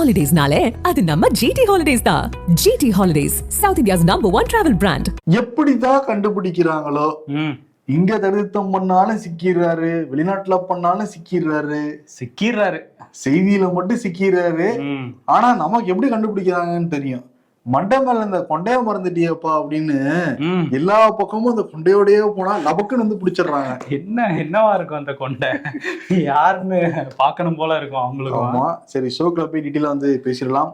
ஹாலிடேஸ்னாலே அது நம்ம ஜிடி ஹாலிடேஸ் தான். GT holidays south India's number one travel brand எப்படிதான் கண்டுபிடிக்கிறாங்களோ ம். இங்க தடுத்தம் பண்ணாலும் சிக்கிறாரு வெளிநாட்டுல பண்ணாலும் சிக்கிறாரு சிக்கிடுறாரு. செய்தியில மட்டும் சிக்கிறாரு ம். ஆனா நமக்கு எப்படி கண்டுபிடிக்கிறாங்கன்னு தெரியும். மண்டை மேல இந்த கொண்டைய மறந்துட்டியப்பா அப்படின்னு எல்லா பக்கமும் அந்த கொண்டையோடயே போனா லபக்குன்னு வந்து பிடிச்சிடுறாங்க. என்ன என்னவா இருக்கும் அந்த கொண்டை? யாருன்னு பார்க்கணும் போல இருக்கும் அவங்களுக்கும். ஆமா சரி ஷோக்ல போய் டீட்டெயிலா வந்து பேசிடலாம்.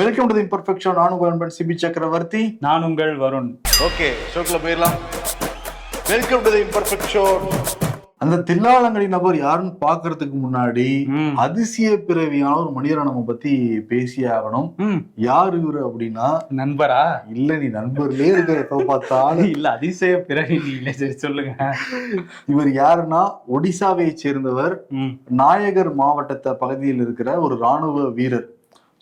வெல்கம் டு இம்பர்ஃபெக்ஷன் நானும் கோயம்பன் சிபி சக்கரவர்த்தி. நான் உங்கள் வருண். ஓகே ஷோக்ல போயிடலாம். வெல்கம் டு இம்பர்ஃபெக்ஷன் அந்த தில்லாலங்கடி நபர் யாருன்னு பாக்குறதுக்கு முன்னாடி அதிசய பிறவியான ஒரு மனிதரை நம்ம பத்தி பேசியே ஆகணும். யார் இவரு அப்படின்னா? நண்பரா? இல்ல நீ நண்பர்லயே இருக்க எப்ப பார்த்தாலும். இல்ல அதிசய பிறகு நீங்களே சரி சொல்லுங்க. இவர் யாருன்னா? ஒடிசாவை சேர்ந்தவர் நாயகர் மாவட்டத்தை பகுதியில் இருக்கிற ஒரு ராணுவ வீரர்.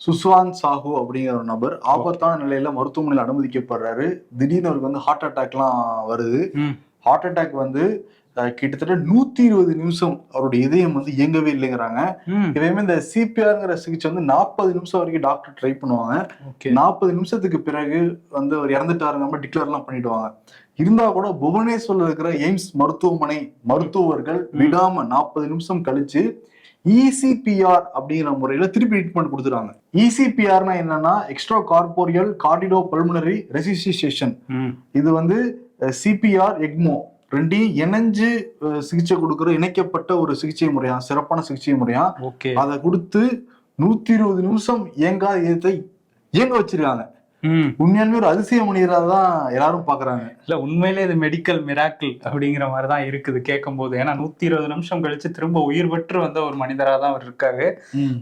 சுஸ்வான் சாஹூ அப்படிங்கிற ஒரு நபர் ஆபத்தான நிலையில மருத்துவமனையில் அனுமதிக்கப்படுறாரு. திடீர்னு அவருக்கு வந்து ஹார்ட் அட்டாக்லாம் வருது. ஹார்ட் அட்டாக் வந்து கிட்டத்தட்ட நூத்தி இருபது நிமிஷம் அவருடைய இதயம் வந்து இயங்கவே இல்லைங்கிறாங்க இதேமே இந்த சிபிஆர்ங்கிற சிகிச்சை வந்து நாற்பது நிமிஷம் வரைக்கும் டாக்டர் ட்ரை பண்ணுவாங்க நாற்பது நிமிஷத்துக்கு பிறகு வந்து அவர் இறந்துட்டாருங்க மாதிரி டிக்ளேர் எல்லாம் பண்ணிடுவாங்க இருந்தா கூட புவனேஸ்வர்ல இருக்கிற எய்ம்ஸ் மருத்துவமனை மருத்துவர்கள் விடாம நாற்பது நிமிஷம் கழிச்சு E இசிபிஆர் அப்படிங்கிற முறையில திருப்பி ட்ரீட்மெண்ட் கொடுத்துருவாங்க E இசிபிஆர்னா என்னன்னா எக்ஸ்ட்ரா கார்போரியல் கார்டிடோ பல்முனரி ரெசிஸ்டேஷன் ம் இது வந்து சிபிஆர் எக்மோ ரெண்டையும் இணைஞ்சு சிகிச்சை கொடுக்குற இணைக்கப்பட்ட ஒரு சிகிச்சை முறையா சிறப்பான சிகிச்சை முறையா அதை கொடுத்து நூத்தி இருபது நிமிஷம் இயங்காத இதயத்தை இயங்க வச்சிருக்காங்க. உண்மையாலுமே ஒரு அதிசய மனிதரா தான் எல்லாரும் பாக்குறாங்க இல்ல உண்மையிலே இது மெடிக்கல் மிராக்கிள் அப்படிங்கிற மாதிரி தான் இருக்குது கேட்கும்போது. ஏன்னா நூத்தி இருபது நிமிஷம் கழிச்சு திரும்ப உயிர் பெற்று வந்த ஒரு மனிதரா தான் அவர் இருக்காரு.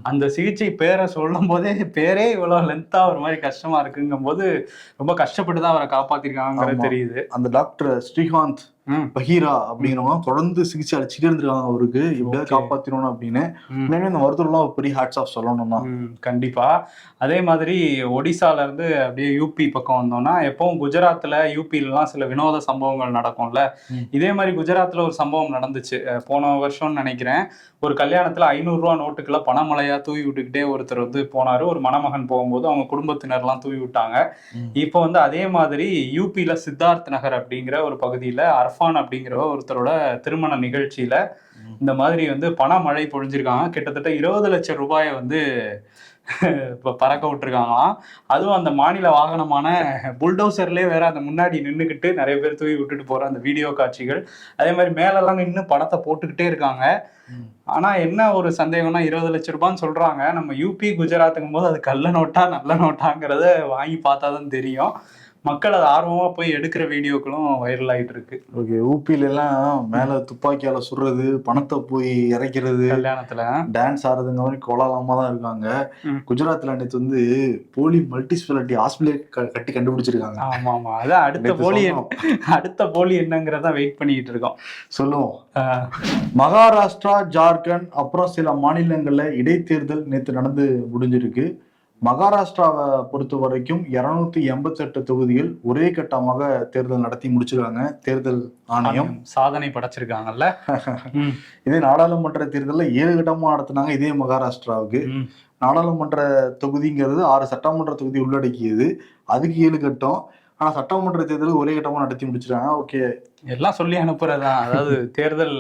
அந்த சிகிச்சை பேரை சொல்லும் போதே பேரே இவ்வளவு லென்த்தா ஒரு மாதிரி கஷ்டமா இருக்குங்கும் போது ரொம்ப கஷ்டப்பட்டு தான் அவரை காப்பாத்திருக்காங்கிறது. தெரியுது. அந்த டாக்டர் ஸ்ரீகாந்த் பஹீரா அப்படிங்கிறவங்க தொடர்ந்து சிகிச்சை அளிச்சுட்டே இருந்திருக்காங்க அவருக்கு. எப்படியாவது. காப்பாத்திரணும் அப்படின்னு. உண்மையுமே இந்த மருத்துவர்லாம் ஒரு பெரிய ஹேட்ஸ் ஆஃப் சொல்லணும் தான் கண்டிப்பா. அதே மாதிரி ஒடிசால இருந்து அப்படியே யூபி பக்கம் வந்தோம்னா எப்பவும் குஜராத்ல யூபிலலாம் சில வினோத சம்பவங்கள் நடக்கும்ல. இதே மாதிரி குஜராத்ல ஒரு சம்பவம் நடந்துச்சு. போன வருஷம்னு நினைக்கிறேன். ஒரு கல்யாணத்துல ஐநூறு ரூபா நோட்டுக்குள்ள பணமழையா தூவி விட்டுக்கிட்டே ஒருத்தர் வந்து போனாரு. ஒரு மணமகன் போகும்போது அவங்க குடும்பத்தினர்லாம் தூவி விட்டாங்க. இப்போ வந்து அதே மாதிரி யூபில சித்தார்த் நகர் அப்படிங்கிற ஒரு பகுதியில அர்ஃபான் அப்படிங்கிற ஒருத்தரோட திருமண நிகழ்ச்சியில. இந்த மாதிரி வந்து பண மழை பொழிஞ்சிருக்காங்க. கிட்டத்தட்ட இருபது லட்சம் ரூபாயை வந்து இப்போ பறக்க விட்டுருக்காங்களாம். அதுவும் அந்த மாநில வாகனமான புல்டோசர்லேயே வேற அந்த முன்னாடி நின்றுக்கிட்டு நிறைய பேர் தூவி விட்டுட்டு போற அந்த வீடியோ காட்சிகள். அதே மாதிரி மேலெல்லாம் நின்று பணத்தை போட்டுக்கிட்டே இருக்காங்க. ம். ஆனா என்ன ஒரு சந்தேகம்னா இருபது லட்ச ரூபான்னு சொல்றாங்க. நம்ம யூபி குஜராத்துங்கும் போது அது கள்ள நோட்டா நல்ல நோட்டாங்கிறத வாங்கி பார்த்தா தான் தெரியும். மக்கள் அதை ஆர்வமா போய் எடுக்கிற வீடியோக்களும் வைரல் ஆயிட்டு இருக்கு ஓகே ஊபில எல்லாம் மேல துப்பாக்கியால சுடுறது பணத்தை போய் இறைக்கிறது கல்யாணத்துல. டான்ஸ் ஆடுறதுங்க மாதிரி கோலாலமா தான் இருக்காங்க. ம். குஜராத்ல நேற்று வந்து போலி மல்டி ஸ்பெஷாலிட்டி ஹாஸ்பிட்டல் கட்டி கண்டுபிடிச்சிருக்காங்க. ஆமா ஆமா அதான் அடுத்த போலி. அடுத்த போலி என்னங்கிறத வெயிட் பண்ணிட்டு இருக்கோம். சொல்லுவோம். மகாராஷ்டிரா ஜார்க்கண்ட் அப்புறம் சில மாநிலங்கள்ல இடைத்தேர்தல் நேற்று நடந்து முடிஞ்சிருக்கு. மகாராஷ்டிராவை பொறுத்த வரைக்கும் இருநூத்தி எண்பத்தெட்டு தொகுதிகள் ஒரே கட்டமாக தேர்தல் நடத்தி முடிச்சிருக்காங்க. தேர்தல் ஆணையம். சாதனை படைச்சிருக்காங்கல்ல. இதே நாடாளுமன்ற தேர்தலில் ஏழு கட்டமா நடத்தினாங்க இதே மகாராஷ்டிராவுக்கு. நாடாளுமன்ற தொகுதிங்கிறது ஆறு சட்டமன்ற தொகுதி உள்ளடக்கியது. அதுக்கு ஏழு கட்டம். ஆனா சட்டமன்ற தேர்தல் ஒரே கட்டமா நடத்தி முடிச்சிருக்காங்க ஓகே. எல்லாம் சொல்லி அனுப்புறதுதான் அதாவது தேர்தல்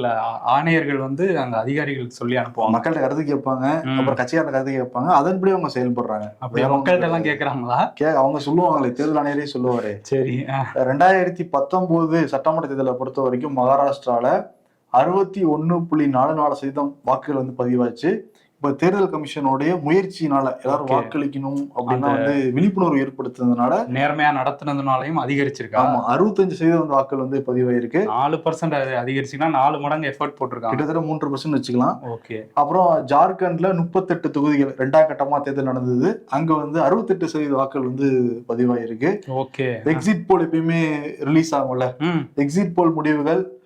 ஆணையர்கள் வந்து அந்த அதிகாரிகளுக்கு சொல்லி அனுப்புவாங்க. மக்கள்கிட்ட கருத்து கேட்பாங்க. அப்புறம் கட்சியார கருத்து கேட்பாங்க. அதன்படி அவங்க செயல்படுறாங்க. அப்படியே? மக்கள்கிட்ட எல்லாம். கேக்குறாங்களா கே அவங்க சொல்லுவாங்களே தேர்தல் ஆணையரே சொல்லுவாரு. சரி ரெண்டாயிரத்தி பத்தொன்பது சட்டமன்ற தேர்தலை பொறுத்த வரைக்கும் மகாராஷ்டிரால அறுபத்தி ஒண்ணு புள்ளி நாலு நாலு சதவீதம் வாக்குகள் வந்து பதிவாச்சு. இப்ப தேர்தல் கமிஷனுடைய முயற்சியினால எல்லாரும். வாக்களிக்கணும் அப்படின்னா வந்து விழிப்புணர்வு ஏற்படுத்துனதுனால நேர்மையா நடத்துனதுனாலையும் அதிகரிச்சிருக்கா? ஆமா அறுபத்தஞ்சு சதவீதம் வந்து வாக்குகள் வந்து பதிவாயிருக்கு. நாலு பர்சன்ட் அதிகரிச்சுன்னா நாலு மடங்கு எஃபர்ட் போட்டிருக்காங்க. கிட்டத்தட்ட மூன்று பர்சன்ட் வச்சுக்கலாம். ஓகே. அப்புறம் ஜார்க்கண்ட்ல முப்பத்தெட்டு தொகுதிகள் ரெண்டாம் கட்டமா தேர்தல் நடந்தது. அங்க வந்து அறுபத்தெட்டு சதவீத வாக்குகள் வந்து பதிவாயிருக்கு. ஓகே. எக்ஸிட் போல் எப்பயுமே ரிலீஸ் ஆகும்ல. எக்ஸிட் போல் முடிவுகள்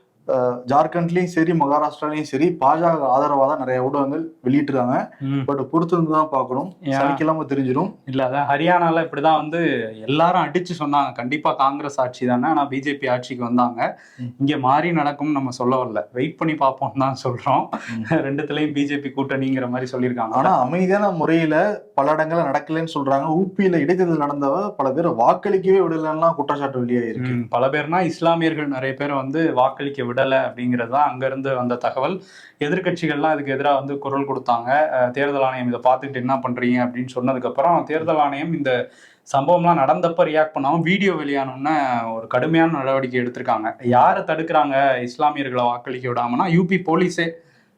ஜார்க்கண்ட்லயும் சரி மகாராஷ்டிராலயும் சரி பாஜக ஆதரவா தான் நிறைய ஊடகங்கள் வெளியிட்டிருக்காங்க. ம். பட் பொறுத்து இருந்து தான் பார்க்கணும்? சனிக்கிழமை தெரிஞ்சிடும். இல்ல அதான் ஹரியானால இப்படிதான் வந்து எல்லாரும் அடிச்சு சொன்னாங்க. கண்டிப்பா காங்கிரஸ் ஆட்சி தானே ஆனா பிஜேபி ஆட்சிக்கு வந்தாங்க. இங்க மாறி நடக்கும் நம்ம சொல்ல வரல வெயிட் பண்ணி பார்ப்போம் தான் சொல்றோம். ரெண்டுத்துலயும் பிஜேபி கூட்டணிங்கிற மாதிரி சொல்லியிருக்காங்க. ஆனா அமைதியான முறையில பல இடங்கள்ல நடக்கலைன்னு சொல்றாங்க. ஊபியில இடைத்தேர்தல் நடந்தவ பல பேர் வாக்களிக்கவே விடலன்னா குற்றச்சாட்டு வெளியாயிருக்கு. பல பேர்னா இஸ்லாமியர்கள் நிறைய பேர் வந்து வாக்களிக்க விடலை அப்படிங்கிறது தான் அங்கேருந்து வந்த தகவல். எதிர்க்கட்சிகள்லாம் இதுக்கு எதிராக வந்து குரல் கொடுத்தாங்க. தேர்தல் ஆணையம் இதை பார்த்துட்டு என்ன பண்ணுறீங்க அப்படின்னு சொன்னதுக்கப்புறம் தேர்தல் ஆணையம் இந்த சம்பவம்லாம் நடந்தப்ப ரியாக்ட் பண்ணாம வீடியோ வெளியானோன்னு ஒரு கடுமையான நடவடிக்கை எடுத்திருக்காங்க. யாரை தடுக்கிறாங்க? இஸ்லாமியர்களை வாக்களிக்க விடாமனா யூபி போலீஸே.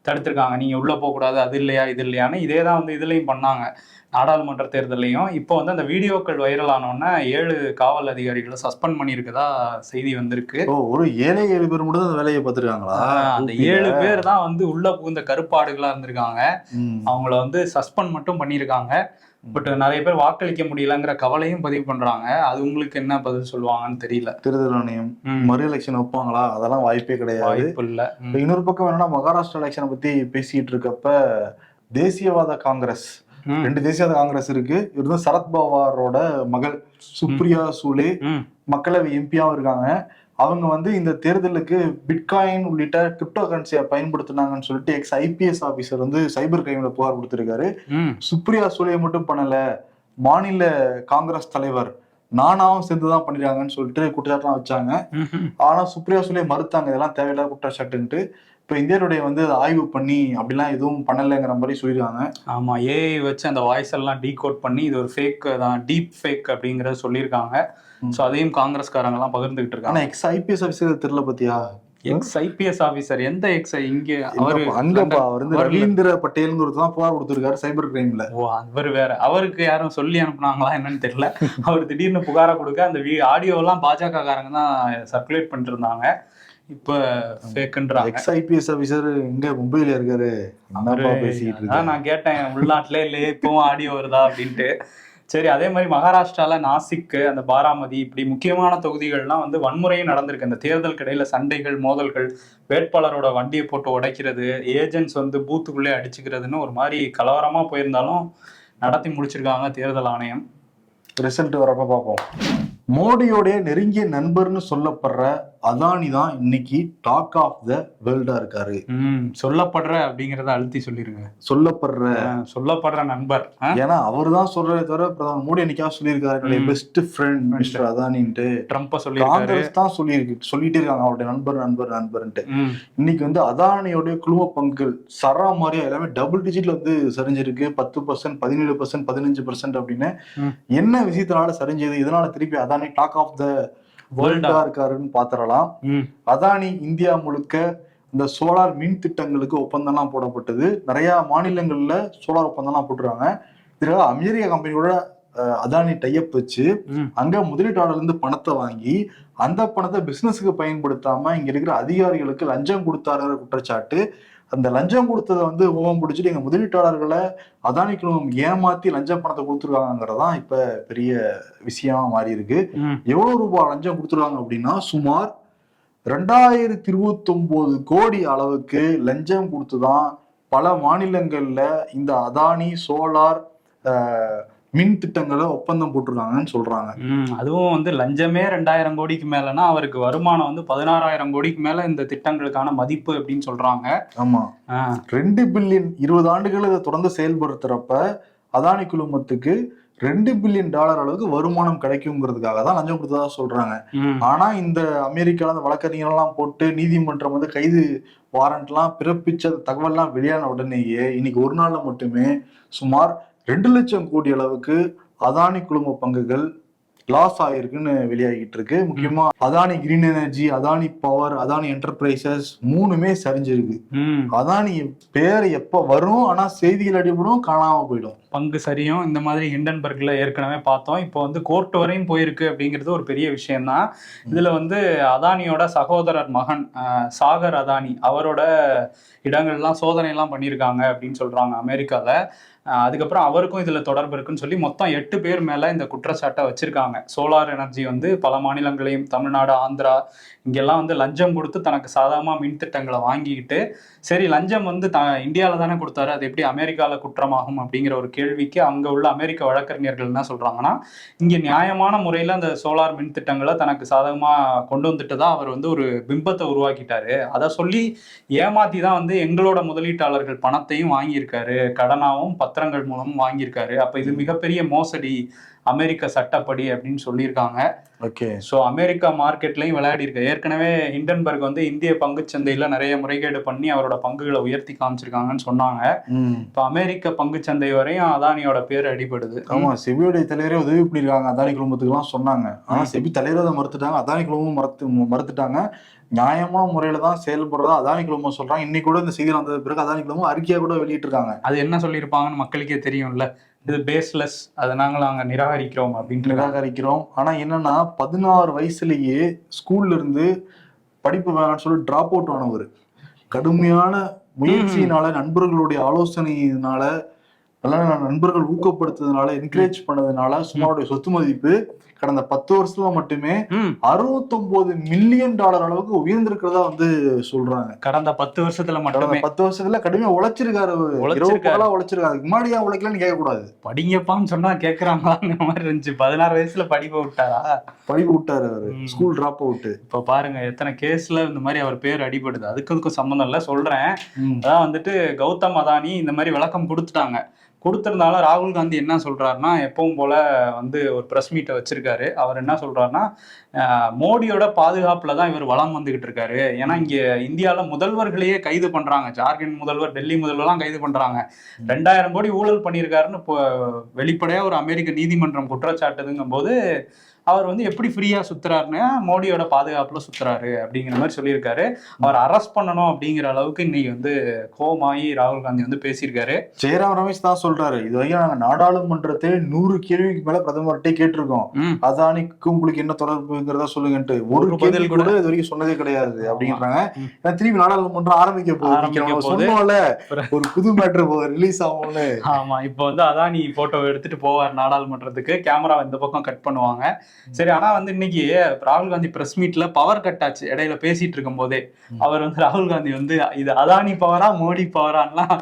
தடுத்திருக்காங்க. நீங்க உள்ள போகக்கூடாது அது இல்லையா இது இல்லையான்னு இதே தான் வந்து இதுலயும் பண்ணாங்க. நாடாளுமன்ற தேர்தலையும் இப்போ வந்து அந்த வீடியோக்கள் வைரல் ஆனோடனே ஏழு காவல் அதிகாரிகளை சஸ்பெண்ட் பண்ணியிருக்கதா செய்தி வந்திருக்கு. ஒரு ஏழை ஏழு பேர் மட்டும் அந்த வேலையை பார்த்திருக்காங்களா? அந்த ஏழு பேர் தான் வந்து உள்ள புகுந்த கருப்பாடுகளா இருந்திருக்காங்க. அவங்கள வந்து சஸ்பெண்ட் மட்டும் பண்ணியிருக்காங்க. பட் நிறைய பேர் வாக்களிக்க முடியலங்கிற கவலையும் பதிவு பண்றாங்க. அது உங்களுக்கு என்ன பதில் சொல்லுவாங்கன்னு தெரியல. தேர்தல் ஆணையம் மறு எலெக்ஷன் வைப்பாங்களா? அதெல்லாம் வாய்ப்பே கிடையாது. வாய்ப்பு இல்ல. இன்னொரு பக்கம் என்னன்னா மகாராஷ்டிரா எலெக்ஷனை பத்தி பேசிட்டு இருக்கப்ப தேசியவாத காங்கிரஸ் ரெண்டு தேசியவாத காங்கிரஸ் இருக்கு. இவர் சரத்பவாரோட மகள் சுப்ரியா சூலே மக்களவை எம்பியாவும் இருக்காங்க. அவங்க வந்து இந்த தேர்தலுக்கு பிட்காயின் உள்ளிட்ட கிரிப்டோ கரன்சியை பயன்படுத்தினாங்கன்னு சொல்லிட்டு எக்ஸ் ஐபிஎஸ் ஆபீசர் வந்து சைபர் கிரைம்ல புகார் கொடுத்திருக்காரு. சுப்ரியா சூலே மட்டும் பண்ணல மாநில காங்கிரஸ் தலைவர் நானாவும் சேர்ந்துதான் பண்ணிருக்காங்கன்னு சொல்லிட்டு குற்றச்சாட்டுலாம் வச்சாங்க. ஆனா சுப்ரியா சூலே மறுத்தாங்க இதெல்லாம் தேவையில்லாத குற்றச்சாட்டுன்ட்டு. இப்ப இந்தியருடைய வந்து அதை ஆய்வு பண்ணி அப்படிலாம் எதுவும் பண்ணலைங்கிற மாதிரி சொல்லியிருக்காங்க. ஆமா ஏஐ வச்சு அந்த வாய்ஸ் எல்லாம் டீகோட் பண்ணி இது ஒரு ஃபேக் தான் டீப் ஃபேக் அப்படிங்கறத சொல்லியிருக்காங்க. ஸோ அதையும் காங்கிரஸ்காரங்க எல்லாம் பகிர்ந்துகிட்டு இருக்காங்க. எக்ஸ் ஐபிஎஸ் ஆபீசர் தெரியல பத்தியா? எக்ஸ் ஐபிஎஸ் ஆபீசர் எந்த எக்ஸ் இங்க அவரு அங்கப்பா அவர் வந்து ரவீந்திர பட்டேல்ங்கிறது தான் புகார் கொடுத்திருக்காரு சைபர் கிரைம்ல ஓ அவர் வேற. அவருக்கு யாரும் சொல்லி அனுப்புனாங்களா என்னன்னு தெரியல. அவர் திடீர்னு புகாரா கொடுக்க அந்த ஆடியோ எல்லாம் பாஜக காரங்க தான் சர்க்குலேட் பண்ணிட்டு இருந்தாங்க இப்ப ஃபேக்குன்றாங்க எக்ஸ் ஐபிஎஸ் ஆபீசர் எங்க மும்பைல இருக்காரு. என்னப்பா பேசிட்டு நான் கேட்டேன் உள்நாட்டுல இல்லையே இப்பவும் ஆடியோ வருதா அப்படின்ட்டு. சரி அதே மாதிரி மகாராஷ்டிரால நாசிக்கு அந்த பாராமதி இப்படி முக்கியமான தொகுதிகள்லாம் வந்து வன்முறையும் நடந்திருக்கு. அந்த தேர்தல் இடையில சண்டைகள் மோதல்கள் வேட்பாளரோட வண்டியை போட்டு உடைக்கிறது ஏஜென்ட்ஸ் வந்து பூத்துக்குள்ளே அடிச்சுக்கிறதுன்னு ஒரு மாதிரி கலவரமா போயிருந்தாலும் நடத்தி முடிச்சிருக்காங்க தேர்தல் ஆணையம். ரிசல்ட் வரப்ப பார்ப்போம். மோடியோடைய நெருங்கிய நண்பர்னு சொல்லப்படுற அதானி தான் இன்னைக்கு டாக் ஆஃப் த வேர்ல்டா இருக்காரு. சொல்லப்படுற அப்படிங்கறத அழுத்தி சொல்லிருங்க. சொல்லப்படுற சொல்லப்படுற நண்பர் ஏன்னா அவர் தான் சொல்றதே தவிர பிரதமர் மோடி என்னைக்காவது சொல்லியிருக்காரு. என்னுடைய. பெஸ்ட் ஃப்ரெண்ட் மிஸ்டர் அதானின்ட்டு. ட்ரம்ப்ப சொல்லியிருக்காரு. காங்கிரஸ் தான் சொல்லியிருக்கு சொல்லிட்டே இருக்காங்க. அவருடைய நண்பர் நண்பர் நண்பர்ன்ட்டு. இன்னைக்கு வந்து அதானியோடைய குழும பங்குகள் சரா மாதிரியா எல்லாமே டபுள் டிஜிட்ல வந்து சரிஞ்சிருக்கு. பத்து பர்சன்ட் பதினேழு பர்சன்ட் பதினஞ்சு பர்சன்ட் அப்படின்னு. என்ன விஷயத்தினால சரிஞ்சது? இதனால திருப்பி அதானி டாக் ஆஃப் த வேர்ல்டா. இருக்காருன்னு பாத்திரலாம். அதானி இந்தியா முழுக்க இந்த சோலார் மின் திட்டங்களுக்கு ஒப்பந்தம்லாம் போடப்பட்டது. நிறைய மாநிலங்கள்ல சோலார் ஒப்பந்தம்லாம் போட்டுருக்காங்க. இதுல அமெரிக்க கம்பெனியோட அதானி டைப் வச்சு. அங்க முதலீட்டாளர்ல இருந்து பணத்தை வாங்கி அந்த பணத்தை பிசினஸுக்கு பயன்படுத்தாம இங்க இருக்கிற அதிகாரிகளுக்கு லஞ்சம் கொடுத்தாருங்கிற குற்றச்சாட்டு அந்த லஞ்சம் கொடுத்ததை வந்து ஓமம் பிடிச்சிட்டு எங்க முதலீட்டாளர்களை அதானி குழுமம் ஏமாத்தி லஞ்சம் பணத்தை கொடுத்துருக்காங்கிறதான் இப்ப பெரிய விஷயமா மாறி இருக்கு ம். எவ்வளவு ரூபாய் லஞ்சம் கொடுத்துருக்காங்க அப்படின்னா சுமார் ரெண்டாயிரத்தி இருபத்தி கோடி அளவுக்கு லஞ்சம் கொடுத்துதான் பல மாநிலங்கள்ல இந்த அதானி சோலார் மின் திட்டங்களை ஒப்பந்தம் போட்டிருக்காங்கன்னு சொல்றாங்க. அதுவும் வந்து லஞ்சமே ரெண்டாயிரம் கோடிக்கு மேலனா அவருக்கு வருமானம் வந்து பதினாறாயிரம் கோடிக்கு மேல இந்த திட்டங்களுக்கான மதிப்பு அப்படின்னு சொல்றாங்க. ஆமா. ரெண்டு பில்லியன் இருபது ஆண்டுகள் இதை தொடர்ந்து செயல்படுத்துறப்ப அதானி குழுமத்துக்கு ரெண்டு பில்லியன் டாலர் அளவுக்கு வருமானம் கிடைக்குங்கிறதுக்காக தான் லஞ்சம் கொடுத்ததா சொல்றாங்க. ஆனா இந்த அமெரிக்கால அந்த வழக்கறிஞர் எல்லாம் போட்டு நீதிமன்றம் வந்து கைது வாரண்ட் எல்லாம் பிறப்பிச்ச தகவல்லாம் வெளியான உடனேயே இன்னைக்கு ஒரு நாள்ல மட்டுமே சுமார் ரெண்டு லட்சம் கோடி அளவுக்கு அதானி குழும பங்குகள் லாஸ் ஆயிருக்குன்னு வெளியாகிட்டு இருக்கு. முக்கியமா Adani green energy Adani power Adani enterprises மூணுமே சரிஞ்சிருக்கு. அதானி பேர் எப்ப வரும்? ஆனா செய்திகள் அடிபடும் காணாம போயிடும். பங்கு சரியும். இந்த மாதிரி ஹிண்டன்பர்க்ல ஏற்கனவே பார்த்தோம். இப்போ வந்து கோர்ட் வரையும் போயிருக்கு அப்படிங்கிறது ஒரு பெரிய விஷயம்தான். இதுல வந்து அதானியோட சகோதரர் மகன் சாகர் அதானி அவரோட இடங்கள்லாம் சோதனை எல்லாம் பண்ணியிருக்காங்க அப்படின்னு சொல்றாங்க அமெரிக்கால. அதுக்கப்புறம் அவருக்கும் இதில் தொடர்பு இருக்குன்னு சொல்லி மொத்தம் எட்டு பேர் மேலே இந்த குற்றச்சாட்டை வச்சுருக்காங்க. சோலார் எனர்ஜி வந்து பல மாநிலங்களையும் தமிழ்நாடு ஆந்திரா இங்கெல்லாம் வந்து லஞ்சம் கொடுத்து தனக்கு சாதாரண மின் திட்டங்களை வாங்கிக்கிட்டு சரி லஞ்சம் வந்து த இந்தியாவில் தானே கொடுத்தாரு அது எப்படி அமெரிக்காவில் குற்றமாகும் அப்படிங்கிற ஒரு கேள்விக்கு அங்கே உள்ள அமெரிக்க வழக்கறிஞர்கள் என்ன சொல்கிறாங்கன்னா இங்கே நியாயமான முறையில் அந்த சோலார் மின் திட்டங்களை தனக்கு சாதகமாக கொண்டு வந்துட்டு தான் அவர் வந்து ஒரு பிம்பத்தை உருவாக்கிட்டாரு. அதை சொல்லி ஏமாத்தி தான் வந்து எங்களோட முதலீட்டாளர்கள் பணத்தையும் வாங்கியிருக்காரு கடனாவும் பத்திரங்கள் மூலமும் வாங்கியிருக்காரு. அப்போ இது மிகப்பெரிய மோசடி. அமெரிக்க சட்டப்படி அப்படின்னு சொல்லியிருக்காங்க. ஓகே. ஸோ அமெரிக்கா மார்க்கெட்லையும் விளையாடி இருக்கு ஏற்கனவே ஹிண்டன்பர்க் வந்து இந்திய பங்குச்சந்தையில நிறைய முறைகேடு பண்ணி அவரோட பங்குகளை உயர்த்தி காமிச்சிருக்காங்கன்னு சொன்னாங்க. இப்போ அமெரிக்க பங்குச்சந்தை வரையும் அதானியோட பேர் அடிபடுது. ஆமா செபியோடைய தலைவரே உதவி பண்ணிருக்காங்க அதானி குழுமத்துக்குலாம் சொன்னாங்க. ஆனா செபி தலைவர் மறுத்துட்டாங்க. அதானி குழுமம் மறுத்து மறுத்துட்டாங்க. நியாயமான முறையில தான் செயல்படுறதா அதானி குழுமம் சொல்றாங்க. இன்னைக்கு கூட இந்த செய்தி வந்த பிறகு அதானி குழுமம் அறிக்கையா கூட வெளியிட்டிருக்காங்க. அது என்ன சொல்லியிருப்பாங்கன்னு மக்களுக்கே தெரியும்ல. இது பேஸ்லெஸ் அதை நாங்கள் நாங்கள் நிராகரிக்கிறோம் அப்படின்ட்டு நிராகரிக்கிறோம். ஆனா என்னன்னா பதினாறு வயசுலயே ஸ்கூல்ல இருந்து படிப்பு வேணாம்னு சொல்லி டிராப் அவுட் ஆனவர். கடுமையான முயற்சியினால நண்பர்களுடைய ஆலோசனையினால நல்ல நண்பர்கள் ஊக்கப்படுத்துறதுனால என்கரேஜ் பண்ணதுனால சுமாருடைய சொத்து மதிப்பு கடந்த பத்து வருஷத்துல மட்டுமே அறுபத்தொன்பது மில்லியன் டாலர் அளவுக்கு உயர்ந்திருக்கிறதா வந்து சொல்றாங்க. கடந்த பத்து வருஷத்துல மட்டுமே. பத்து வருஷத்துல கடுமையா உழைச்சிருக்காரு உழைச்சிருக்காரு. உழைச்சிருக்காரு. அதுக்கு முன்னாடி ஏன் உழைக்கலன்னு கேட்க கூடாது படிங்கப்பான்னு சொன்னா கேக்குறாங்களாங்கிற மாதிரி இருந்துச்சு. பதினாறு வயசுல படிப்பை விட்டாரா? படிப்பு விட்டாரு அவரு. ஸ்கூல் டிராப் அவுட் இப்ப பாருங்க எத்தனை கேஸ்ல இந்த மாதிரி அவர் பேர் அடிபடுது. அதுக்கு அதுக்கும் சம்மந்தம் இல்ல சொல்றேன். அதான் வந்துட்டு கௌதம் அதானி இந்த மாதிரி விளக்கம் கொடுத்துட்டாங்க. கொடுத்துருந்தாலும் ராகுல் காந்தி என்ன சொல்கிறாருன்னா எப்பவும் போல் வந்து ஒரு ப்ரெஸ் மீட்டை வச்சுருக்காரு. அவர் என்ன சொல்கிறாருன்னா மோடியோட பாதுகாப்பில் தான் இவர் வளம் வந்துக்கிட்டு இருக்காரு. ஏன்னா இங்கே இந்தியாவில் முதல்வர்களையே கைது பண்ணுறாங்க ஜார்க்கண்ட் முதல்வர் டெல்லி முதல்வர்லாம் கைது பண்ணுறாங்க ரெண்டாயிரம் கோடி ஊழல் பண்ணியிருக்காருன்னு இப்போ வெளிப்படையாக ஒரு அமெரிக்க நீதிமன்றம் குற்றச்சாட்டுதுங்கும் போது அவர் வந்து எப்படி ஃப்ரீயா சுத்துறாருன்னா மோடியோட பாதுகாப்புல சுத்துறாரு அப்படிங்கிற மாதிரி சொல்லியிருக்காரு. அவர் அரெஸ்ட் பண்ணணும் அப்படிங்கிற அளவுக்கு இன்னைக்கு வந்து கோமாயி ராகுல் காந்தி வந்து பேசியிருக்காரு. ஜெயராம் ரமேஷ் தான் சொல்றாரு. இது வரைக்கும் நாங்க நாடாளுமன்றத்தில் நூறு கேள்விக்கு மேல பிரதமர்கிட்ட கேட்டிருக்கோம். ம், அதானிக்கும் உங்களுக்கு என்ன தொடர்புங்கிறதா சொல்லுங்கன்ட்டு. ஒரு பதில் கூட இது வரைக்கும் சொன்னதே கிடையாது அப்படின்றாங்க. திருப்பி நாடாளுமன்றம் ஆரம்பிக்க போகுது. ஒரு புது மேட்ரு ரிலீஸ் ஆகும்ல ஆமா இப்போ வந்து அதானி போட்டோ எடுத்துட்டு போவார் நாடாளுமன்றத்துக்கு. கேமரா இந்த பக்கம் கட் பண்ணுவாங்க. சரி ஆனா வந்து இன்னைக்கு ராகுல் காந்தி பிரஸ் மீட்ல பவர் கட் ஆச்சு. இடையில பேசிட்டு இருக்கும் போதே அவர் வந்து ராகுல் காந்தி வந்து இது அதானி பவரா மோடி பவரான்லாம்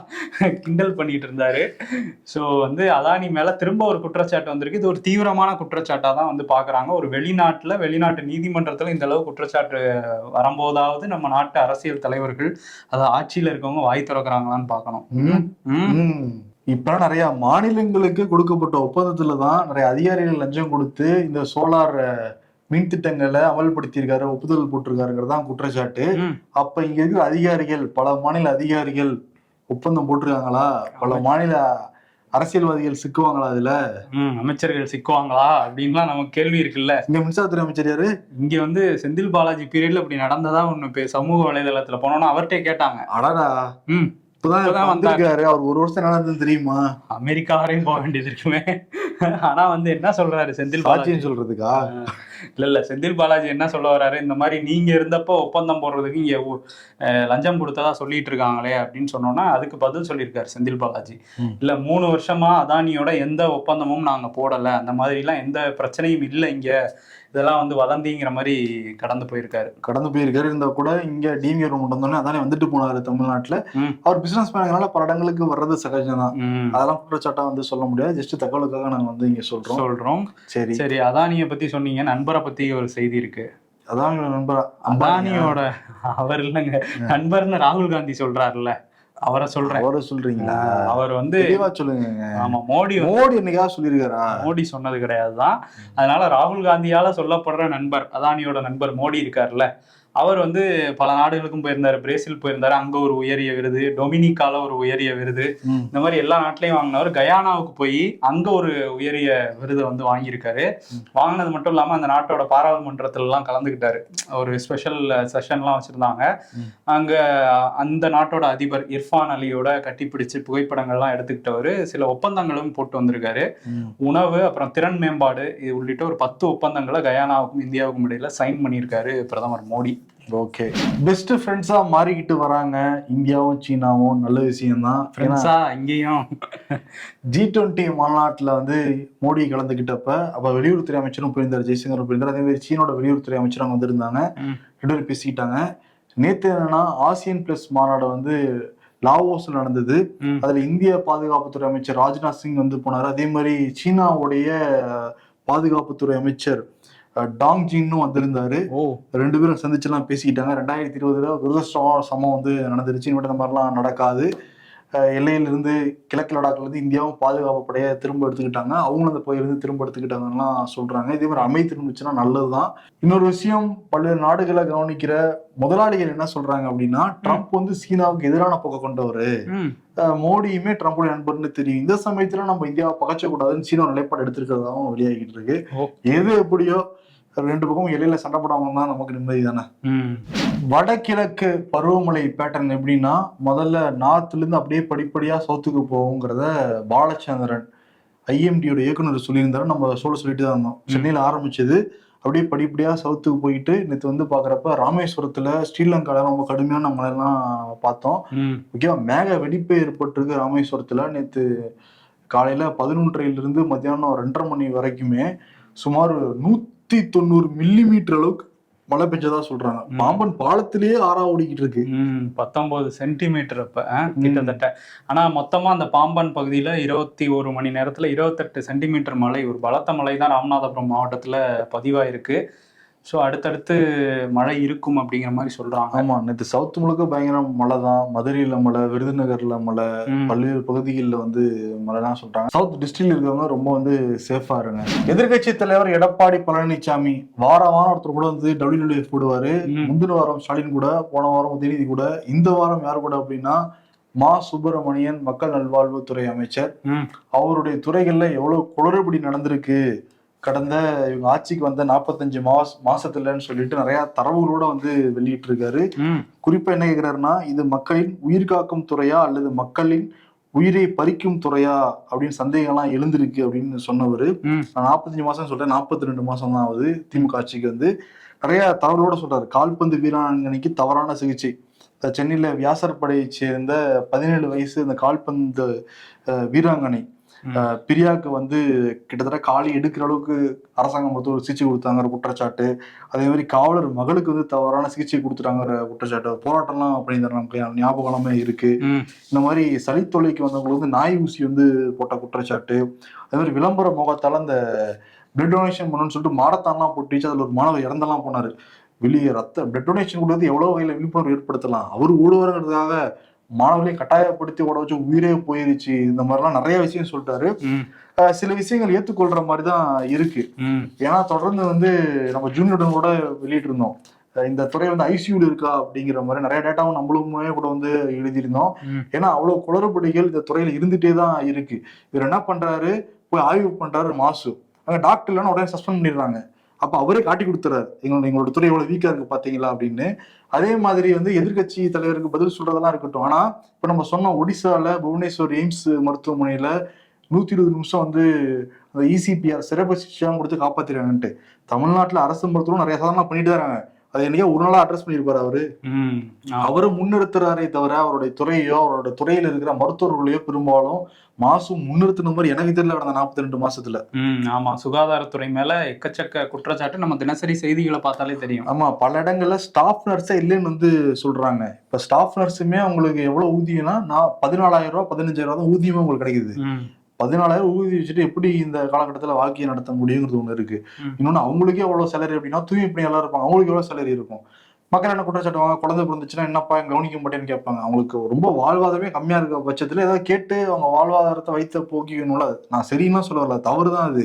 கிண்டல் பண்ணிட்டு இருந்தாரு. ஸோ வந்து அதானி மேல திரும்ப ஒரு குற்றச்சாட்டு வந்திருக்கு. இது ஒரு தீவிரமான குற்றச்சாட்டா தான் வந்து பாக்குறாங்க. ஒரு வெளிநாட்டுல வெளிநாட்டு நீதிமன்றத்துல இந்த அளவு குற்றச்சாட்டு வரும்போதாவது நம்ம நாட்டு அரசியல் தலைவர்கள் அது ஆட்சியில இருக்கவங்க வாய் திறக்கிறாங்களான்னு பார்க்கணும் ம். ம். ம். இப்ப நிறைய மாநிலங்களுக்கு கொடுக்கப்பட்ட ஒப்பந்தத்துல தான் நிறைய அதிகாரிகள் லஞ்சம் கொடுத்து இந்த சோலார் மின் திட்டங்களை அமல்படுத்தியிருக்காரு ஒப்புதல் போட்டிருக்காருங்கிறது தான் குற்றச்சாட்டு. அப்ப இங்க இருக்கிற அதிகாரிகள் பல மாநில அதிகாரிகள் ஒப்பந்தம் போட்டிருக்காங்களா? பல மாநில அரசியல்வாதிகள் சிக்குவாங்களா அதுல? ம், அமைச்சர்கள் சிக்குவாங்களா? அப்படின்லாம் நமக்கு கேள்வி இருக்குல்ல. இங்க மின்சாரத்துறை அமைச்சர் யாரு? இங்க வந்து செந்தில் பாலாஜி பீரியட்ல இப்படி நடந்ததா ஒண்ணு சமூக வலைதளத்துல போனோம்னா அவர்கிட்ட கேட்டாங்க. அடடா. ம். இப்பதான் வந்திருக்காரு. அவர் ஒரு வருஷம் நடந்தது தெரியுமா? அமெரிக்கா வரையும் போக வேண்டியது இருக்குமே. ஆனா வந்து என்ன சொல்றாரு? செந்தில் பாலாஜி. சாட்சியம் சொல்றதுக்கா இல்ல இல்ல. செந்தில் பாலாஜி என்ன சொல்ல வர்றாரு இந்த மாதிரி நீங்க இருந்தப்போ ஒப்பந்தம் போடுறதுக்கு இங்க லஞ்சம் கொடுத்ததா சொல்லிட்டு இருக்காங்களே அப்படின்னு சொன்னோம்னா அதுக்கு பதில் சொல்லியிருக்காரு செந்தில் பாலாஜி. இல்ல மூணு வருஷமா அதானியோட எந்த ஒப்பந்தமும் நாங்க போடல. அந்த மாதிரி எல்லாம் எந்த பிரச்சனையும் இல்லை இங்க. இதெல்லாம் வந்து வதந்திங்கிற மாதிரி கடந்து போயிருக்காரு. கடந்து போயிருக்காரு. இருந்தா கூட இங்க டிவிஆர் மட்டும் வந்தோடனே அதானே வந்துட்டு போனாரு தமிழ்நாட்டுல. அவர் பிசினஸ் மேனங்கனால பல இடங்களுக்கு வர்றது சகஜம் தான். அதெல்லாம் குற்றச்சாட்டா வந்து சொல்ல முடியாது. ஜஸ்ட் தகவலுக்காக நாங்க வந்து இங்க சொல்றோம். சொல்றோம். சரி. சரி அதானிய பத்தி சொன்னீங்க. நண்பரை பத்தி ஒரு செய்தி இருக்கு. அதான் நண்பர்? அம்பானியா? அதானியோட அவர் இல்லைங்க. நண்பர்னு ராகுல் காந்தி சொல்றாருல்ல. அவரை சொல்றேன். அவரை சொல்றீங்களா? அவர் வந்து தெளிவா சொல்லுங்க. ஆமா மோடி மோடி என்னைக்காவது சொல்லியிருக்காரா? மோடி சொன்னது கிடையாதுதான். அதனால ராகுல் காந்தியால சொல்லப்படுற நண்பர் அதானியோட நண்பர் மோடி இருக்காருல்ல அவர் வந்து பல நாடுகளுக்கும் போயிருந்தாரு பிரேசில் போயிருந்தாரு அங்க ஒரு உயரிய விருது டொமினிக்கால ஒரு உயரிய விருது. இந்த மாதிரி எல்லா நாட்டிலையும் வாங்கினவர். கயானாவுக்கு போய் அங்க ஒரு உயரிய விருதை வந்து வாங்கியிருக்காரு. வாங்கினது மட்டும் இல்லாம அந்த நாட்டோட பாராளுமன்றத்துல எல்லாம் கலந்துக்கிட்டாரு. ஒரு ஸ்பெஷல் செஷன்லாம் வச்சிருந்தாங்க. அங்க அந்த நாட்டோட அதிபர் இர்ஃபான் அலியோட கட்டிப்பிடிச்சு புகைப்படங்கள்லாம் எடுத்துக்கிட்டவர். சில ஒப்பந்தங்களும் போட்டு வந்திருக்காரு. உணவு அப்புறம் திறன் மேம்பாடு இது உள்ளிட்ட ஒரு பத்து ஒப்பந்தங்களை கயானாவுக்கும் இந்தியாவுக்கும் இடையில சைன் பண்ணியிருக்காரு பிரதமர் மோடி. ஓகே பெஸ்ட் ஃப்ரெண்ட்ஸா மாறிக்கிட்டு வராங்க. இந்தியாவும் சீனாவும் நல்ல விஷயம்தான். ஏன்னா ஃப்ரெண்ட்ஸா இங்கேயும். ஜி டுவெண்ட்டி மாநாட்டில் வந்து மோடி கலந்துக்கிட்டப்ப அப்போ வெளியுறவுத்துறை அமைச்சரும் போயிருந்தார் ஜெய்சங்கரும் போயிருந்தார் அதே மாதிரி சீனோட வெளியுறவுத்துறை அமைச்சரும் வந்திருந்தாங்க. ரெண்டு பேரும் பேசிக்கிட்டாங்க. நேத்து என்னன்னா ஆசியன் பிளஸ் மாநாடு வந்து லாவோஸ்ல நடந்தது. அதுல இந்திய பாதுகாப்புத்துறை அமைச்சர் ராஜ்நாத் சிங் வந்து போனாரு. அதே மாதிரி சீனாவுடைய பாதுகாப்புத்துறை அமைச்சர் டாங் ஜின்னும் வந்திருந்தாரு. ஓ. ரெண்டு பேரும் சந்திச்சுலாம் பேசிக்கிட்டாங்க. ரெண்டாயிரத்தி இருபதுல துரதிருஷ்டமான சமம் வந்து நடந்துருச்சு. இனிமேட்டு இந்த மாதிரிலாம் நடக்காது. எல்லையிலிருந்து கிழக்கு லடாக்ல இருந்து இந்தியாவும் பாதுகாப்பு படையை திரும்ப எடுத்துக்கிட்டாங்க. அவங்களும் அந்த பகுதியிலிருந்து திரும்ப எடுத்துக்கிட்டாங்கலாம் சொல்றாங்க. இதே மாதிரி அமை திரும்பிச்சுன்னா நல்லதுதான். இன்னொரு விஷயம் பல்வேறு நாடுகளை கவனிக்கிற முதலாளிகள் என்ன சொல்றாங்க அப்படின்னா ட்ரம்ப் வந்து சீனாவுக்கு எதிரான போக்க கொண்டவர். மோடியுமே ட்ரம்ப்புடைய நண்பர்னு தெரியும். இந்த சமயத்துல நம்ம இந்தியாவை பகச்சக்கூடாதுன்னு சீனா நிலைப்பாடு எடுத்திருக்கிறதாவும் வெளியாகிட்டு இருக்கு. எது எப்படியோ ரெண்டு பக்கம் எல்லையில சண்டை போடாம தான் நமக்கு நிம்மதி தானே? வடகிழக்கு பருவமழை பேட்டர்ன் எப்படின்னா முதல்ல நார்த்ல இருந்து அப்படியே படிப்படியா சவுத்துக்கு போகுங்கிறத பாலச்சந்திரன் ஐஎம்டியோட இயக்குனர் சொல்லியிருந்தாரு. நம்ம சொல்ல சொல்லிட்டு தான் இருந்தோம். சென்னையில ஆரம்பிச்சது. அப்படியே படிப்படியா சவுத்துக்கு போயிட்டு நேற்று வந்து பாக்குறப்ப ராமேஸ்வரத்துல ஸ்ரீலங்கால ரொம்ப கடுமையான மழைலாம் பார்த்தோம். ம். முக்கியமா மேக வெடிப்பு ஏற்பட்டிருக்கு ராமேஸ்வரத்துல நேற்று காலையில பதினொன்றையில இருந்து மத்தியானம் ரெண்டரை மணி வரைக்குமே. சுமார் நூத்தி தொண்ணூறு மில்லி மீட்டர் அளவுக்கு மழை பெஞ்சதா சொல்றாங்க. பாம்பன் பாலத்திலேயே ஆறா ஓடிக்கிட்டு இருக்கு. பத்தொன்பது சென்டிமீட்டர் அப்ப கிட்டத்தட்ட. ஆனா மொத்தமா அந்த பாம்பன் பகுதியில இருபத்தி ஒரு மணி நேரத்துல இருபத்தெட்டு சென்டிமீட்டர் மழை ஒரு பலத்த மழை தான் ராமநாதபுரம் மாவட்டத்துல பதிவாயிருக்கு. ஸோ அடுத்தடுத்து மழை இருக்கும் அப்படிங்கிற மாதிரி சொல்றாங்க. ஆமா நேற்று சவுத் முழுக்க பயங்கர மழை தான் மதுரையில மழை விருதுநகர்ல மழை. பல்வேறு பகுதிகளில் வந்து மழைலாம் சொல்றாங்க. சவுத் டிஸ்ட்ரிக்ட்ல இருக்கவங்க ரொம்ப வந்து சேஃபா இருங்க. எதிர்க்கட்சி தலைவர் எடப்பாடி பழனிசாமி வார வாரம் ஒருத்தர் கூட வந்து டபிள்யூஎஃப் போடுவாரு. முந்தின வாரம் ஸ்டாலின் கூட போன வாரம் உதயநிதி கூட இந்த வாரம் யார் கூட அப்படின்னா மா. சுப்பிரமணியன் மக்கள் நல்வாழ்வுத்துறை அமைச்சர். அவருடைய துறைகள்ல எவ்வளவு குளறுபடி நடந்திருக்கு. கடந்த இவங்க ஆட்சிக்கு வந்த நாற்பத்தஞ்சு மாச மாசத்துலன்னு சொல்லிட்டு நிறைய தரவுகளோட வந்து வெளியிட்டு இருக்காரு குறிப்பா என்ன கேக்குறாருன்னா இது மக்களின் உயிர் காக்கும் துறையா அல்லது மக்களின் உயிரை பறிக்கும் துறையா அப்படின்னு சந்தேகம்லாம் எழுந்திருக்கு அப்படின்னு சொன்னவர். நான் நாற்பத்தஞ்சு மாசம் சொல்றேன் நாற்பத்தி ரெண்டு மாசம் தான் ஆகுது திமுக ஆட்சிக்கு வந்து. நிறைய தவறோட சொல்றாரு. கால்பந்து வீராங்கனைக்கு தவறான சிகிச்சை. சென்னையில வியாசர் படையை சேர்ந்த பதினேழு வயசு இந்த கால்பந்து வீராங்கனை. பிரியாக்கு வந்து கிட்டத்தட்ட காலி எடுக்கிற அளவுக்கு அரசாங்கம் வந்து ஒரு சிகிச்சை கொடுத்தாங்கிற குற்றச்சாட்டு. அதே மாதிரி காவலர் மகளுக்கு வந்து தவறான சிகிச்சை கொடுத்துட்டாங்கிற குற்றச்சாட்டு. போராட்டம்லாம் அப்படிங்கிற நமக்கு ஞாபகம் இருக்கு. இந்த மாதிரி சளித்தொல்லைக்கு வந்தவங்களுக்கு வந்து நாய் ஊசி வந்து போட்ட குற்றச்சாட்டு. அதே மாதிரி விளம்பர முகத்தால அந்த பிளட் டொனேஷன் பண்ணணும்னு சொல்லிட்டு மாரத்தான்லாம் போட்டுச்சு அதுல ஒரு மாணவர் இறந்தெல்லாம் போனாரு. வெளியே ரத்த பிளட் டொனேஷன் கொடுத்து எவ்வளவு வகையில விழிப்புணர்வு ஏற்படுத்தலாம்? அவர் ஓடுவாருங்கிறதுக்காக மாணவர்களை கட்டாயப்படுத்தி ஓட வச்சு உயிரே போயிருச்சு இந்த மாதிரிலாம் நிறைய விஷயம் சொல்லிட்டாரு. சில விஷயங்கள் ஏத்துக்கொள்ற மாதிரி தான் இருக்கு ஏன்னா தொடர்ந்து வந்து நம்ம ஜூனியருடன் கூட வெளியிட்டு இருந்தோம் அஹ் இந்த துறை வந்து ஐசியூல இருக்கா அப்படிங்கிற மாதிரி நிறைய டேட்டாவும் நம்மளுமே கூட வந்து எழுதியிருந்தோம். ஏன்னா அவ்வளவு குளறுபடிகள் இந்த துறையில இருந்துட்டே தான் இருக்கு. இவர் என்ன பண்றாரு? போய் ஆய்வு பண்றாரு மாசு. அங்க டாக்டர் இல்லைன்னா உடனே சஸ்பெண்ட் பண்ணிடுறாங்க. அப்ப அவரே காட்டி கொடுத்துறாரு. எங்களோட எங்களோட துறை எவ்வளவு வீக்கா இருக்கு பாத்தீங்களா அப்படின்னு. அதே மாதிரி வந்து எதிர்க்கட்சி தலைவருக்கு பதில் சொல்றதெல்லாம் இருக்கட்டும். ஆனா இப்ப நம்ம சொன்னோம் ஒடிசால புவனேஸ்வர் எய்ம்ஸ் மருத்துவமனையில நூத்தி இருபது நிமிஷம் வந்து அந்த இசிபிஆர் சிறப்பு சிகிச்சையாக கொடுத்து காப்பாத்திருக்காங்கன்ட்டு. தமிழ்நாட்டுல அரசு மருத்துவம் நிறைய சாதனை பண்ணிட்டு தராங்க அதை என்னைக்கோ ஒரு நாளா அட்ரஸ் பண்ணியிருப்பாரு அவரு. அவரை முன்னிறுத்துறாரே தவிர அவருடைய துறையோ அவரோட துறையில இருக்கிற மருத்துவர்களையோ பெரும்பாலும் மாசம் முன்னிறுத்தின மாதிரி எனக்கு தெரியல கடந்த நாற்பத்தி ரெண்டு மாசத்துல ஆமா. சுகாதாரத்துறை மேல எக்கச்சக்க குற்றச்சாட்டு நம்ம தினசரி செய்திகளை பார்த்தாலே தெரியும். ஆமா பல இடங்கள்ல ஸ்டாஃப் நர்ஸே இல்லைன்னு வந்து சொல்றாங்க. இப்ப ஸ்டாஃப் நர்ஸுமே அவங்களுக்கு எவ்வளவு ஊதியம்னா நான் பதினாலாயிரம் ரூபாய் பதினஞ்சாயிரம் ரூபாய் தான் ஊதியமே உங்களுக்கு கிடைக்குது. பதினாலாயிரம் ஊதியம் வச்சுட்டு எப்படி இந்த காலகட்டத்துல வாழ்க்கையை நடத்த முடியுங்கிறது ஒண்ணு இருக்கு. ம். இன்னொன்னு அவங்களுக்கே எவ்வளவு சேலரி அப்படின்னா தூய்மை பணியாளர் இருப்பாங்க. அவங்களுக்கு எவ்வளவு சேலரி இருக்கும்? மக்கள் என்ன குற்றச்சாட்டுவாங்க குழந்தை பிறந்துச்சுன்னா என்னப்பா கவனிக்க மாட்டேன்னு கேட்பாங்க. அவங்களுக்கு ரொம்ப வாழ்வாதாரமே கம்மியா இருக்க பட்சத்துல ஏதாவது கேட்டு அவங்க வாழ்வாதாரத்தை வைத்த போக்கிக்கணும்ல நான் சரின்னு சொல்ல வரல. தவறு தான் அது.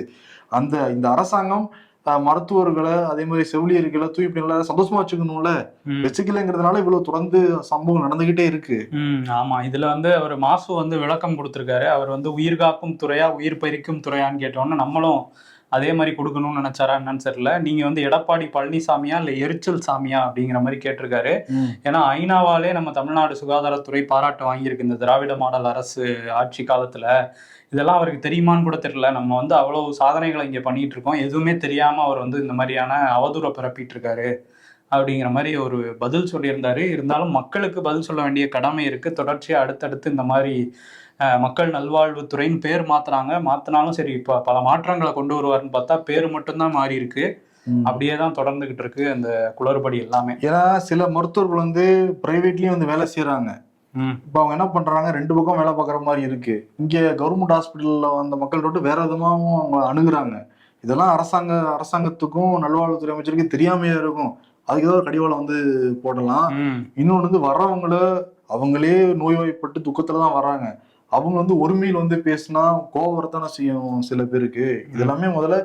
அந்த இந்த அரசாங்கம் மருத்துவர்களை அதே மாதிரி செவிலியர்களை தூய்மை பணியாளரை சந்தோஷமா வச்சுக்கணும்ல? வச்சுக்கலைங்கிறதுனால இவ்வளவு தொடர்ந்து சம்பவம் நடந்துகிட்டே இருக்கு. ஆமா. இதுல வந்து அவர் மாசு வந்து விளக்கம் கொடுத்திருக்காரு. அவர் வந்து உயிர் காக்கும் துறையா உயிர் பறிக்கும் துறையான்னு கேட்டோன்னு நம்மளும் அதே மாதிரி கொடுக்கணும்னு நினைச்சாரா என்னன்னு தெரியல. நீங்க வந்து எடப்பாடி பழனிசாமியா இல்ல எரிச்சல் சாமியா அப்படிங்கிற மாதிரி கேட்டிருக்காரு. ஏன்னா ஐநாவாலே நம்ம தமிழ்நாடு சுகாதாரத்துறை பாராட்டு வாங்கியிருக்கு. இந்த திராவிட மாடல் அரசு ஆட்சி காலத்துல. இதெல்லாம் அவருக்கு தெரியுமான்னு கூட தெரியல. நம்ம வந்து அவ்வளவு சாதனைகளை இங்க பண்ணிட்டு இருக்கோம் எதுவுமே தெரியாம அவர் வந்து இந்த மாதிரியான அவதூறை பரப்பிட்டு இருக்காரு அப்படிங்கிற மாதிரி ஒரு பதில் சொல்லியிருந்தாரு. இருந்தாலும் மக்களுக்கு பதில் சொல்ல வேண்டிய கடமை இருக்கு. தொடர்ச்சியா அடுத்தடுத்து இந்த மாதிரி மக்கள் நல்வாழ்வுத்துறைன்னு பேர் மாத்துறாங்க. மாத்தினாலும் சரி இப்போ பல மாற்றங்களை கொண்டு வருவாருன்னு பார்த்தா பேர் மட்டும்தான் மாறி இருக்கு. அப்படியே தான் தொடர்ந்துகிட்டு இருக்கு அந்த குளறுபடி எல்லாமே. ஏன்னா சில மருத்துவர்கள் வந்து பிரைவேட்லயும் வந்து வேலை செய்யறாங்க இப்போ அவங்க என்ன பண்றாங்க ரெண்டு பக்கம் வேலை பார்க்குற மாதிரி இருக்கு. இங்க கவர்மெண்ட் ஹாஸ்பிட்டல்ல வந்த மக்கள் விட்டு வேற விதமாகவும் அவங்க அணுகுறாங்க. இதெல்லாம் அரசாங்க அரசாங்கத்துக்கும் நல்வாழ்வுத்துறை அமைச்சருக்கு தெரியாமையா இருக்கும். அதுக்கு ஏதாவது ஒரு கடிவாளம் வந்து போடலாம். இன்னொன்று வந்து வர்றவங்கள அவங்களே நோய்வாய்ப்பட்டு துக்கத்துல தான் வர்றாங்க. அவங்க வந்து ஒருமையில் வந்து பேசினா கோவம் வரத்தானே செய்யும் சில பேருக்கு. இதெல்லாமே முதல்ல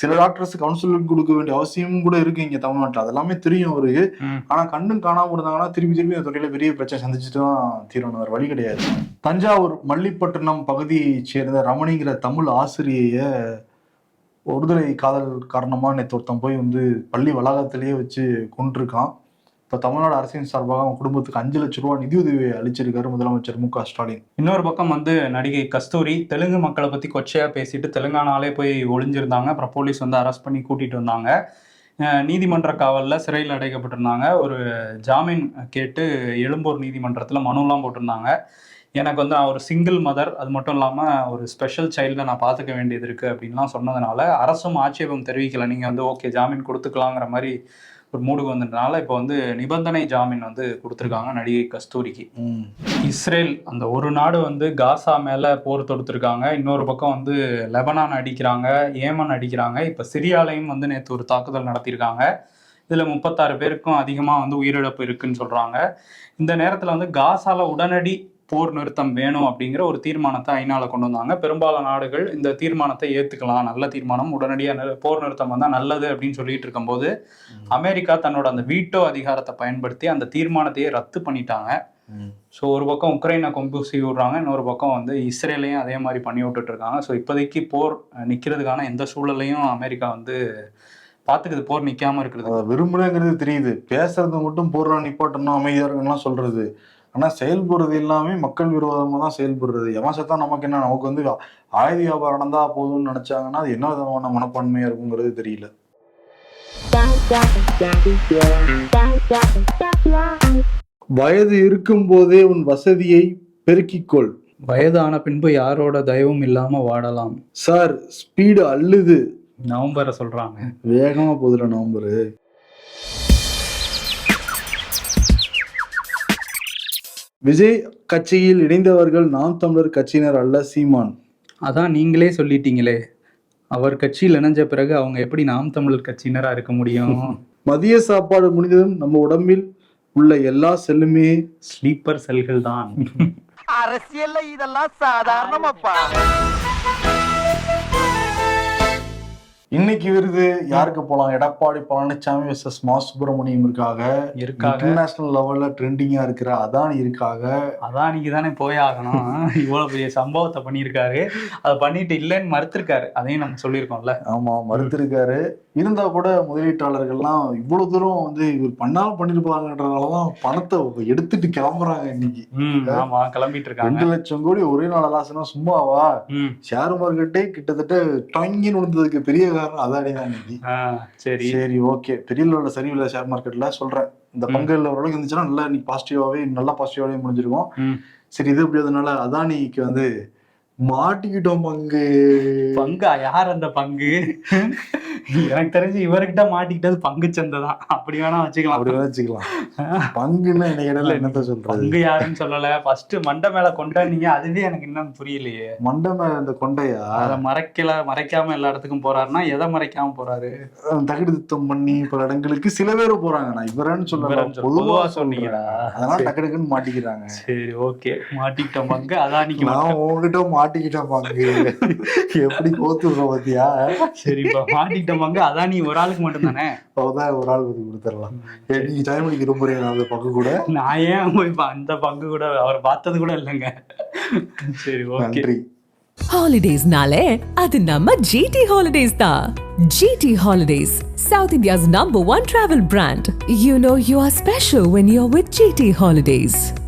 சில டாக்டர்ஸ் கவுன்சிலிங் கொடுக்க வேண்டிய அவசியம் கூட இருக்கு இங்க தமிழ்நாட்டில். அதெல்லாமே தெரியும் அவருக்கு ஆனா கண்ணும் காணாம இருந்தாங்கன்னா திருப்பி திருப்பி அந்த துறையில பெரிய பிரச்சனை சந்திச்சுட்டு தான் தீரணும். வேற வழி கிடையாது. தஞ்சாவூர் மல்லிப்பட்டினம் பகுதியைச் சேர்ந்த ரமணிங்கிற தமிழ் ஆசிரியைய ஒருதலை காதல் காரணமா நேற்று ஒருத்தன் போய் வந்து பள்ளி வளாகத்திலேயே வச்சு கொண்டிருக்கான் இப்போ தமிழ்நாடு அரசின் சார்பாக அவங்க குடும்பத்துக்கு அஞ்சு லட்ச ரூபா நிதியுதவி அளிச்சிருக்காரு முதலமைச்சர் மு க ஸ்டாலின். இன்னொரு பக்கம் வந்து நடிகை கஸ்தூரி தெலுங்கு மக்களை பத்தி கொச்சையா பேசிட்டு தெலுங்கானாலே போய் ஒளிஞ்சிருந்தாங்க. அப்புறம் போலீஸ் வந்து அரெஸ்ட் பண்ணி கூட்டிட்டு வந்தாங்க. நீதிமன்ற காவலில் சிறையில் அடைக்கப்பட்டிருந்தாங்க. ஒரு ஜாமீன் கேட்டு எழும்பூர் நீதிமன்றத்தில் மனுலாம் போட்டிருந்தாங்க. எனக்கு வந்து ஒரு சிங்கிள் மதர் அது மட்டும் இல்லாமல் ஒரு ஸ்பெஷல் சைல்டை நான் பார்த்துக்க வேண்டியது இருக்குது அப்படின்லாம் சொன்னதுனால அரசும் ஆட்சேபம் தெரிவிக்கல. நீங்கள் வந்து ஓகே ஜாமீன் கொடுத்துக்கலாங்கிற மாதிரி ஒரு மூடுக்கு வந்ததுனால இப்போ வந்து நிபந்தனை ஜாமீன் வந்து கொடுத்துருக்காங்க நடிகை கஸ்தூரிக்கு. இஸ்ரேல் அந்த ஒரு நாடு வந்து காசா மேல போர் தொடுத்திருக்காங்க. இன்னொரு பக்கம் வந்து லெபனான் அடிக்கிறாங்க ஏமன் அடிக்கிறாங்க. இப்ப சிரியாலையும் வந்து நேற்று ஒரு தாக்குதல் நடத்தியிருக்காங்க. இதுல முப்பத்தாறு பேருக்கும் அதிகமா வந்து உயிரிழப்பு இருக்குன்னு சொல்றாங்க. இந்த நேரத்துல வந்து காசால உடனடி போர் நிறுத்தம் வேணும் அப்படிங்கிற ஒரு தீர்மானத்தை ஐநால கொண்டு வந்தாங்க. பெரும்பாலான நாடுகள் இந்த தீர்மானத்தை ஏத்துக்கலாம். நல்ல தீர்மானம். உடனடியாக போர் நிறுத்தம் வந்தா நல்லது அப்படின்னு சொல்லிட்டு இருக்கும்போது அமெரிக்கா தன்னோட அந்த வீட்டோ அதிகாரத்தை பயன்படுத்தி அந்த தீர்மானத்தையே ரத்து பண்ணிட்டாங்க. ஸோ ஒரு பக்கம் உக்ரைனை கொம்பு சீவி விடுறாங்க. இன்னொரு பக்கம் வந்து இஸ்ரேலையும் அதே மாதிரி பண்ணி விட்டுட்டு இருக்காங்க ஸோ இப்போதைக்கு போர் அஹ், நிக்கிறதுக்கான எந்த சூழலையும் அமெரிக்கா வந்து பார்த்துக்குது போர் நிக்காம இருக்கிறது விரும்புறேங்கிறது தெரியுது. பேசுறது மட்டும் போடுறா நிப்பாட்டணும் அமைதியா இருக்கணும்லாம் சொல்றது. ஆனா செயல்படுறது எல்லாமே மக்கள் விரோதமா தான் செயல்படுறது. எவன் செத்தா நமக்கு என்ன? நமக்கு வந்து ஆயுத வியாபாரம் நடந்தா போதும்னு நினைச்சாங்கன்னா அது என்ன விதமான மனப்பான்மையா இருக்குங்கிறது தெரியல. வயது இருக்கும் போதே உன் வசதியை பெருக்கிக்கொள். வயதான பின்பு யாரோட தயவும் இல்லாம வாடலாம். Sir speed அள்ளுது. நவம்பரை சொல்றாங்க. வேகமா போகுதுல நவம்பர். விஜய் கட்சியில் இணைந்தவர்கள் நாம் தமிழர் கட்சியினர் அல்ல சீமான். அதான் நீங்களே சொல்லிட்டீங்களே. அவர் கட்சியில் இணைஞ்ச பிறகு அவங்க எப்படி நாம் தமிழர் கட்சியினரா இருக்க முடியும்? மதிய சாப்பாடு முடிந்ததும் நம்ம உடம்பில் உள்ள எல்லா செல்லுமே ஸ்லீப்பர் செல்கள் தான் அரசியல்ல இதெல்லாம் சாதாரணமாப்பா. இன்னைக்கு விருது யாருக்கு போலாம்? எடப்பாடி பழனிசாமி vs மா சுப்பிரமணியம் இருக்காக. இருக்காக இன்டர்நேஷனல் லெவல்ல ட்ரெண்டிங்கா இருக்கிற அதானி இருக்காக. அதான் நீங்க தானே போய் ஆகணும். இவ்வளவு பெரிய சம்பவத்தை பண்ணியிருக்காரு. அதை பண்ணிட்டு இல்லைன்னு மறுத்திருக்காரு. அதையும் நம்ம சொல்லியிருக்கோம்ல. ஆமா மறுத்திருக்காரு. இருந்தா கூட முதலீட்டாளர்கள்லாம் இவ்வளவு தூரம் வந்து இவர் பண்ணாலும் பண்ணிருப்பாங்கன்றதுனாலதான் பணத்தை எடுத்துட்டு கிளம்புறாங்க இன்னைக்கு. ஆமா கிளம்பிட்டு இருக்காங்க ரெண்டு லட்சம் கோடி ஒரே நாள் லாஸ்னா சும்மாவா? ஷேர் மார்க்கெட்டே கிட்டத்தட்ட டொங்கின்னு விழுந்ததுக்கு பெரிய காரணம் அதானி தான் இன்னைக்கு? சரி. சரி ஓகே. பெரிய லெவலில் சரிவில்லை ஷேர் மார்க்கெட்ல சொல்றேன். இந்த ம். பங்குல ஓரளவுக்கு இருந்துச்சுன்னா நல்லா இன்னைக்கு பாசிட்டிவாவே நல்லா பாசிட்டிவாவே முடிஞ்சிருக்கும். சரி இது எப்படி அதனால அதானிக்கு வந்து மாட்டிக்கிட்டோம் பங்கு. பங்கா? யார் அந்த பங்கு? எனக்கு தெரிஞ்சு இவர்கிட்ட மாட்டிக்கிட்டது பங்கு சந்தை தான். அப்படி வேணா வச்சுக்கலாம். அப்படி வச்சுக்கலாம். பங்குன்னா இன்னைக்கு இடையில என்னத்த சொல்றது? பங்கு யாருன்னு சொல்லல. ஃபர்ஸ்ட் மண்டை மேல கொண்டாந்தீங்க அதுவே எனக்கு இன்னும் புரியலையே. மண்டை மேல இந்த கொண்டையா? அதை மறைக்கல மறைக்காம எல்லா இடத்துக்கும் போறாருன்னா எதை மறைக்காம போறாரு? தகுதி திருத்தம் பண்ணி பல இடங்களுக்கு சில பேர் போறாங்க. நான் இவரேன்னு சொல்ல- பொதுவா பொதுவா சொன்னீங்க சொன்னீங்களா? அதனால டக்குன்னு மாட்டிக்கிறாங்க. சரி ஓகே மாட்டிக்கிட்டோம் பங்கு அதானிக்கு நான் மட்டும். உங்ககிட்ட மாட்டிக்கிட்டேன் பங்கு. எப்படி கோத்துடுறோம் பாத்தியா? சரி இப்ப பங்கு அதானி ஒரு ஆளுக்கு மட்டும் தானே அவதான் ஒரு ஆள் வந்து கொடுத்துடலாம். நீங்க டைம் அடிக்க விரும்புறீங்க அந்த பங்கு கூட? நான் ஏன் போய் அந்த பங்கு கூட அவர் பார்த்தது கூட இல்லைங்க. சரி ஓகே. nale, அது நம்ம GT Holidays தான். GT Holidays, South India's number one travel brand. You know you are special when you're with GT Holidays.